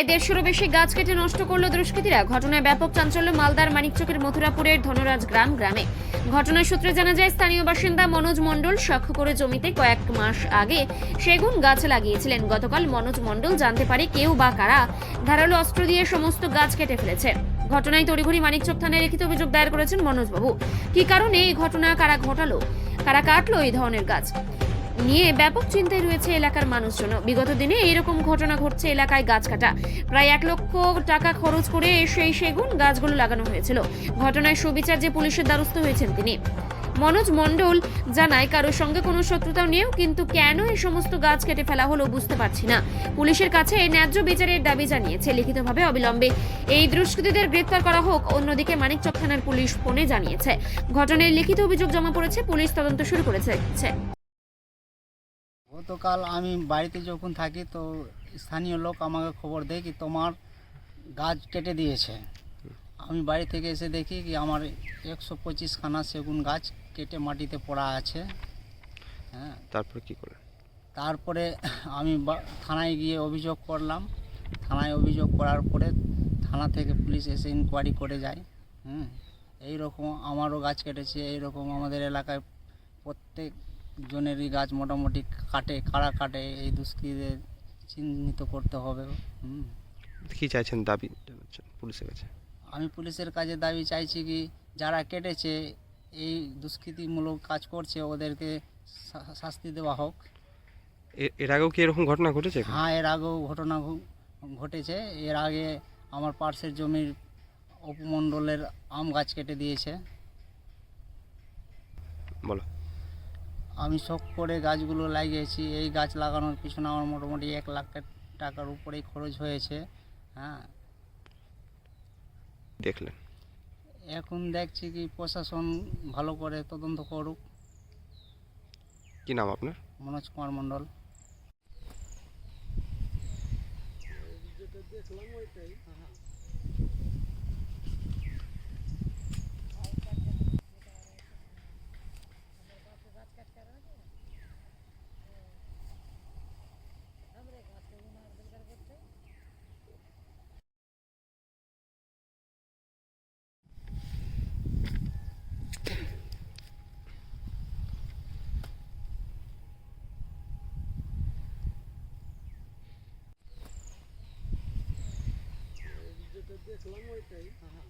প্রায় দেড়শোরও বেশি গাছ কেটে নষ্ট করল দুষ্কৃতীরা। ঘটনায় ব্যাপক চাঞ্চল্য মালদার মানিকচকের মথুরাপুরের ধনরাজ গ্রাম গ্রামে। ঘটনার সূত্রে জানা যায়, স্থানীয় বাসিন্দা মনোজ মণ্ডল সাক্ষ্য করে জমিতে কয়েক মাস আগে সেগুন গাছ লাগিয়েছিলেন। গতকাল মনোজ মণ্ডল জানতে পারে কেউ বা কারা ধারালো অস্ত্র দিয়ে সমস্ত গাছ কেটে ফেলেছে। ঘটনায় তড়িঘড়ি মানিকচক থানায় লিখিত অভিযোগ দায়ের করেছেন মনোজবাবু। কি কারণে এই ঘটনা, কারা ঘটালো, কারা কাটলো এই ধরনের গাছ? নিয়ে ব্যাপক চিন্তায় রয়েছে এলাকার মানুষজন। বিগত দিনে এইরকম ঘটনা ঘটছে এলাকায় গাছ কাটা। প্রায় এক লক্ষ টাকা খরচ করে সেই সেগুন গাছগুলো লাগানো হয়েছিল। ঘটনায় সুবিচার যে পুলিশের দ্বারস্থ হয়েছেন তিনি। মনোজ মণ্ডল জানায়, কারোর সঙ্গে কোনো শত্রুতাও নেও কিন্তু কেন এই সমস্ত গাছ কেটে ফেলা হলো বুঝতে পারছি না। পুলিশের কাছে এই ন্যায্য বিচারের দাবি জানিয়েছে লিখিতভাবে অবিলম্বে। এই দুষ্কৃতীদের গ্রেপ্তার করা হোক, অন্যদিকে মানিকচক থানার পুলিশ ফোনে জানিয়েছে। ঘটনায় লিখিত অভিযোগ জমা পড়েছে, পুলিশ তদন্ত শুরু করেছে। গতকাল আমি বাড়িতে যখন থাকি তো স্থানীয় লোক আমাকে খবর দেয় কি তোমার গাছ কেটে দিয়েছে। আমি বাড়ি থেকে এসে দেখি কি আমার একশো পঁচিশ খানা সেগুন গাছ কেটে মাটিতে পড়া আছে। হ্যাঁ। তারপর কি করলেন? তারপরে আমি বা- থানায় গিয়ে অভিযোগ করলাম। থানায় অভিযোগ করার পরে থানা থেকে পুলিশ এসে ইনকোয়ারি করে যায়। হুম। এই রকম আমারও গাছ কেটেছে এই রকম আমাদের এলাকায় প্রত্যেক জনেরই গাছ মোটামুটি কাটে কারা কাটে এই দুষ্কৃতীদের চিহ্নিত করতে হবে। হুম। কি চাইছেন দাবি পুলিশের কাছে? আমি পুলিশের কাছে দাবি চাইছি কি যারা কেটেছে এই দুষ্কৃতিমূলক কাজ করছে ওদেরকে শাস্তি দেওয়া হোক। এর আগেও কি এরকম ঘটনা ঘটেছে হ্যাঁ এর আগেও ঘটনা ঘটেছে। এর আগে আমার পার্শ্বের জমির উপমণ্ডলের আম গাছ কেটে দিয়েছে। বলো। আমি শখ করে গাছগুলো লাগিয়েছি। এই গাছ লাগানোর পিছনে আমার মোটামুটি এক লাখ টাকার উপরেই খরচ হয়েছে। হ্যাঁ। দেখলেন? এখন দেখছি কি প্রশাসন ভালো করে তদন্ত করুক। কি নাম আপনার? মনোজ কুমার মণ্ডল। দেখলাম ওইটাই। દેખ લમોય તઈ. હા હા.